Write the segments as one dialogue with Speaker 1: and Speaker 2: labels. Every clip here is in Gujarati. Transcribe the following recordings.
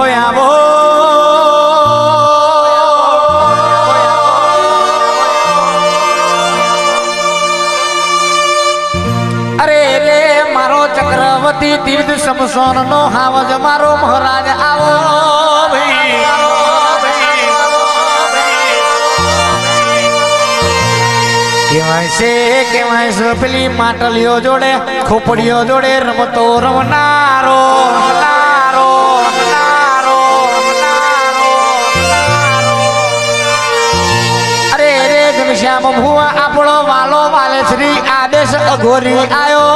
Speaker 1: હોય આવો અરે રે મારો ચક્રવર્તી તીર્થ સમસોન નો હાવજ મારો મહારાજ આવો કેવાય છે કેવાય છે, પેલી માટલીઓ જોડે, ખોપડીઓ જોડે રમતો રમનારો. રે ઘનશ્યામ ભુવા આપણો વાલો વાલે શ્રી આદેશ અઘોરી આયો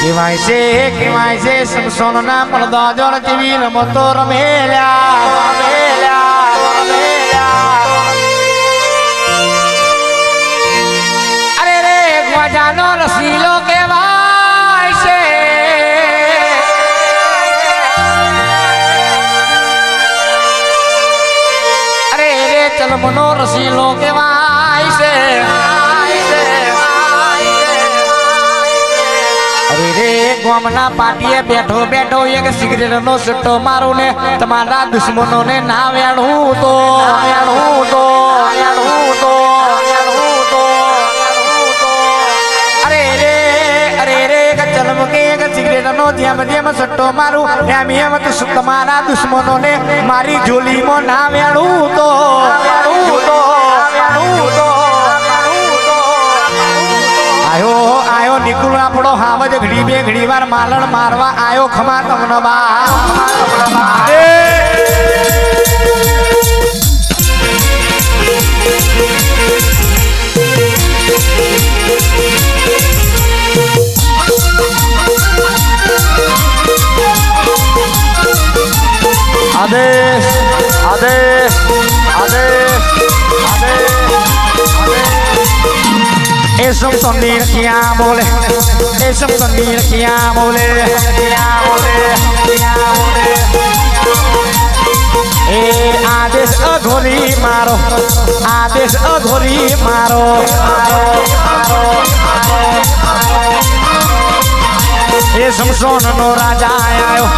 Speaker 1: કેવાય છે કેવાય છે સમસોન ના મળદા જળ જેવી રમતો રમેલ્યા ચલમનો રસીલો કહેવાય છે રે, ગોમના પાટીએ બેઠો બેઠો એક સિગરેટ નો સટ્ટો મારું ને, તમારા દુશ્મનો ને વેણું તો વેણું તો વેણું તો નો જેમ જેમ સટ્ટો મારું, એમ એમ તમારા દુશ્મનો ને મારી જોલીમાં ના વેણું તો નિકુળ આપણો હાવજ ઘડી બે ઘડી વાર માલણ મારવા આવ્યો ખમા તમને આદેશ! આદેશ એસમ સંદીર ક્યાં બોલે એસમ સંદીર ક્યાં બોલે ક્યાં બોલે ક્યાં બોલે એ આદેશ અઘોરી મારો આદેશ અઘોરી મારો મારો મારો એ સમસોન નો રાજા આયો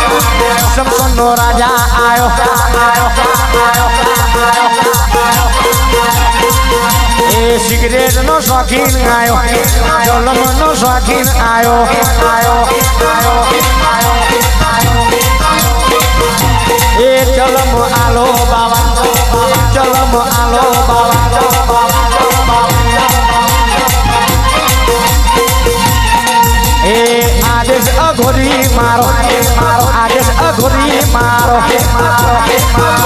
Speaker 1: સિગરેટ નો શોખીન આયો, જલમ નો શોખીન આયો આયો આયો એ ચલમ આલો બાવા ચલમ આલો બાવા, એ આદેશ અઘોરી મારો મારો આદેશ અઘોરી મારો મારો